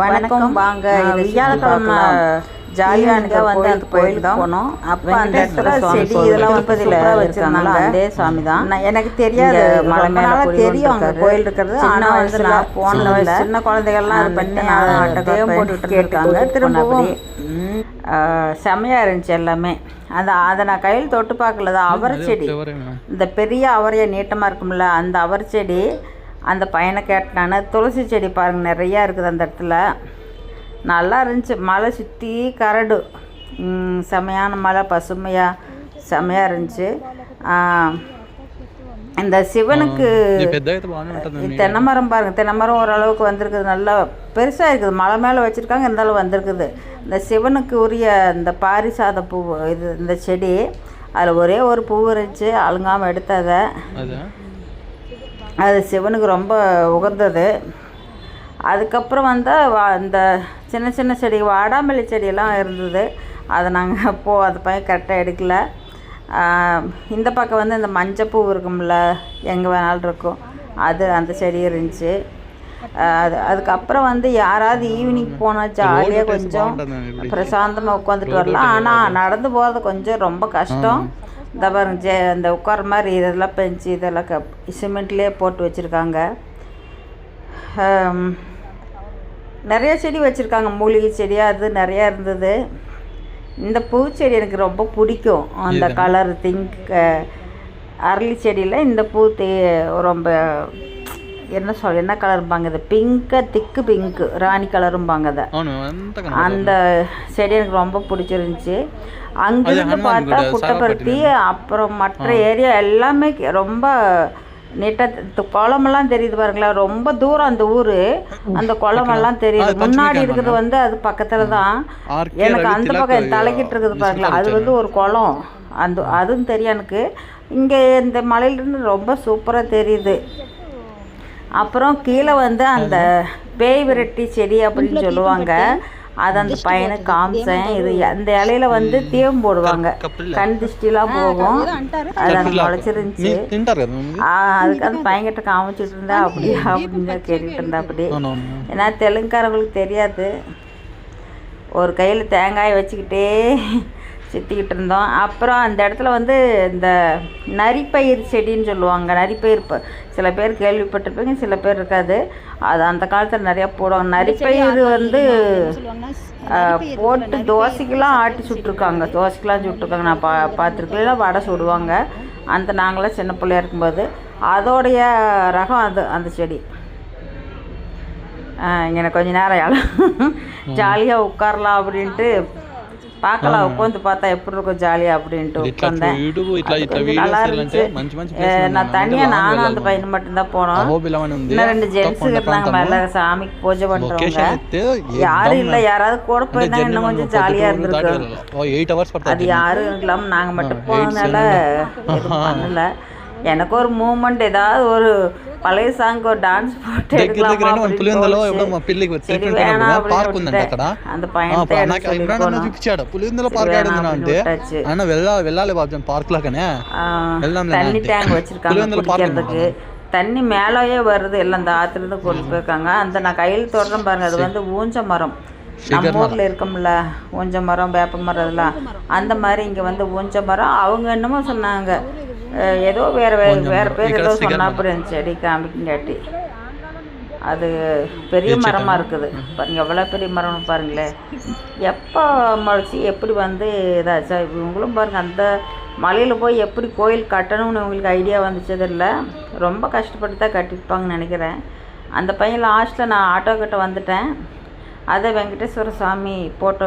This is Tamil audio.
வணக்கம். வாங்க இது வியாழக்கிழமை ஜாலியாக வந்து அந்த கோயிலுக்கு போனோம். அப்போ அந்த இடத்துல செடி இதெல்லாம் திருப்பதியில் வச்சிருந்தாங்க. அதே சாமி தான் எனக்கு தெரியாது மலை மேலே தெரியும் அங்கே கோயில் இருக்கிறது. ஆனால் வந்து நான் போன சின்ன குழந்தைகள்லாம் அது பண்ணி தேவம் போட்டுட்டு இருக்காங்க திரும்பவும் செம்மையாக இருந்துச்சு எல்லாமே. அந்த அதை நான் கையில் தொட்டு பார்க்கல. அவரை செடி. இந்த பெரிய அவரைய நீட்டமாக இருக்கும்ல அந்த அவர் செடி அந்த பையனை கேட்டானு துளசி செடி பாருங்கள் நிறையா இருக்குது அந்த இடத்துல. நல்லா இருந்துச்சு மலை சுற்றி கரடு. செமையான மலை பசுமையாக செமையாக இருந்துச்சு. இந்த சிவனுக்கு தென்னை மரம் பாருங்கள் தென்னை மரம் ஓரளவுக்கு வந்திருக்குது நல்லா பெருசாக இருக்குது. மலை மேலே வச்சுருக்காங்க இருந்தாலும் வந்திருக்குது. இந்த சிவனுக்கு உரிய இந்த பாரிசாத பூ இது இந்த செடி அதில் ஒரே ஒரு பூ இருந்துச்சு அழுங்காமல் எடுத்ததை. அது சிவனுக்கு ரொம்ப உகந்தது. அதுக்கப்புறம் வந்து இந்த சின்ன சின்ன செடி வாடாமல்லி செடியெல்லாம் இருந்தது. அதை நாங்கள் அப்போது அது பையன் கரெக்டாக எடுக்கல. இந்த பக்கம் வந்து இந்த மஞ்சப்பூ இருக்கும்ல எங்கே வேணாலும் இருக்கும். அது அந்த செடி இருந்துச்சு. அது அதுக்கப்புறம் வந்து யாராவது ஈவினிங் போனால் ஜாலியாக கொஞ்சம் பிரசாந்தமாக உட்காந்துட்டு வரலாம். ஆனால் நடந்து போகிறது கொஞ்சம் ரொம்ப கஷ்டம். இந்த பாருங்க ஜெ இந்த உட்கார மாதிரி இதெல்லாம் பெஞ்சு இதெல்லாம் க சிமெண்ட்லேயே போட்டு வச்சுருக்காங்க. நிறைய செடி வச்சுருக்காங்க மூலிகை செடி அது நிறையா இருந்தது. இந்த பூச்செடி எனக்கு ரொம்ப பிடிக்கும். அந்த கலர் திங்க் அரளி செடியில் இந்த பூ ரொம்ப என்ன சொல் என்ன கலரும்பாங்க இது? பிங்க்கு திக்கு பிங்க்கு ராணி கலரும்பாங்க அதை அந்த செடி எனக்கு ரொம்ப பிடிச்சிருந்துச்சி. அங்கிருந்து பார்த்தா புட்டப்பருத்தி அப்புறம் மற்ற ஏரியா எல்லாமே ரொம்ப நீட்டாக குளமெல்லாம் தெரியுது பாருங்களேன் ரொம்ப தூரம் அந்த ஊர். அந்த குளமெல்லாம் தெரியுது. முன்னாடி இருக்குது வந்து அது பக்கத்துல தான். எனக்கு அந்த பக்கம் தலைக்கிட்டு இருக்குது பாருங்களேன் அது வந்து ஒரு குளம். அந்த அதுவும் தெரியும் எனக்கு. இங்கே இந்த மலையிலேருந்து ரொம்ப சூப்பராக தெரியுது. அப்புறம் கீழே வந்து அந்த பேய் விரட்டி செடி அப்படின்னு சொல்லுவாங்க. அது அந்த பையனை காமிச்சேன். இது அந்த இலையில வந்து தேம் போடுவாங்க. கண் திருஷ்டிலாம் போகும். அது அங்கே முளைச்சிருந்துச்சு. அதுக்கு அந்த பையன்கிட்ட காமிச்சிட்டு இருந்தா அப்படி அப்படின்னு கேட்டுட்டு இருந்தா அப்படி ஏன்னா தெலுங்குக்காரங்களுக்கு தெரியாது. ஒரு கையில் தேங்காயை வச்சுக்கிட்டே சுற்றிக்கிட்டு இருந்தோம் அப்புறம் அந்த இடத்துல வந்து இந்த நரிப்பயிர் செடின்னு சொல்லுவாங்க. நரிப்பயிர் சில பேர் கேள்விப்பட்டிருப்பீங்க சில பேர் இருக்காது. அது அந்த காலத்தில் நிறையா போடுவாங்க. நரிப்பயிர் வந்து போட்டு தோசைக்கெல்லாம் ஆட்டி சுட்டிருக்காங்க. தோசைக்கெல்லாம் சுட்டிருக்காங்க. நான் பா பார்த்துருக்கேன். வடை சுடுவாங்க. அந்த நாங்களாம் சின்ன பிள்ளையா இருக்கும்போது. அதோடைய ரகம் அது அந்த செடி. எனக்கு கொஞ்ச நேரம் ஜாலியாக உட்காரலாம் அப்படின்ட்டு பார்க்கலாம் உட்காந்து பார்த்தா எப்படி இருக்கும் ஜாலியாக அப்படின்ட்டு ఇట్లా உட்காந்தேன் యూట్యూబ్ ఇట్లా ఇట్లా கொஞ்சம் వీడియోస్ நல்லா చేయాలంటే இருந்துச்சு మంచి మంచి ఏ, நான் தனியாக நானும் அந்த பையனும் மட்டும்தான் போனோம் అహోబిలం అని ఉంది இன்னும் ரெண்டு ஜென்ஸுக்கு తప్పకుండా இருந்தாங்க ప్రాంతము. மேலே சாமிக்கு பூஜை பண்ணுறவங்க లొకేషన్ అయితే யாரும் இல்லை யாராவது கூட போயிருந்தா இன்னும் கொஞ்சம் ஜாலியாக இருந்திருக்கு ఎయిట్ అవర్స్ அது పడుతుంది யாரும் இல்லாமல் நாங்கள் மட்டும் போனதுனால எதுவும் பண்ணல எனக்கு ஒரு மூமெண்ட் ஏதாவது ஒரு பழைய சாங் ஒரு டான்ஸ் போட்டு దగ్గర எடுக்கலாமா దగ్గర మన அப்படின்னு పులివెందులో ఎప్పుడో தோணுச்சு. మా పెళ్ళికి சரி ట్రీట్మెంట్ வேணாம் అయినప్పుడు పార్క్ அப்படின்னு ఉందంట అక్కడ விட்டுட்டேன். அந்த ఆ, பையன் పా- నాకు ఇమ్రాన్ అన్న చూపించాడు పులివెందులో పార్క్ வேணாம் ఆడింది అంటే விட்டாச்சு. ఆయన వెళ్ళాలి వెళ్ళాలి బాబు పార్క్ లాగానే వెళ్దాంలే தண்ணி అంటే. டேங்க் வச்சிருக்காங்க புலிவெந்தல பார்க் குடிக்கிறதுக்கு தண்ணி மேலேயே வருது எல்லாம் அந்த ஆற்றுலேருந்து கொண்டு போயிருக்காங்க அந்த நான் கையில் தொடர்றேன் பாருங்க அது வந்து ஊஞ்ச மரம் நம்ம ஊரில் இருக்கும்ல ஊஞ்ச மரம் வேப்ப மரம் இதெல்லாம் அந்த மாதிரி இங்கே வந்து ஊஞ்ச மரம் அவங்க என்னமோ சொன்னாங்க அஹ் ஏதோ வேறு வேறு வேறு பேர் ஏதோ சொன்னா அப்படி இருந்துச்சு. செடி காமிக்குங்காட்டி அது பெரிய மரமாக இருக்குது. பாருங்க எவ்வளோ பெரிய மரம்னு பாருங்களேன். எப்போ முளைச்சி எப்படி வந்து இதாச்சா? இவங்களும் பாருங்க அந்த மலையில் போய் எப்படி கோயில் கட்டணும்னு இவங்களுக்கு ஐடியா வந்துச்சது இல்லை ரொம்ப கஷ்டப்பட்டு தான் கட்டியிருப்பாங்கன்னு நினைக்கிறேன். அந்த பையன் லாஸ்ட்டில் நான் ஆட்டோ கிட்ட வந்துட்டேன். அதை வெங்கடேஸ்வர சாமி போட்டோ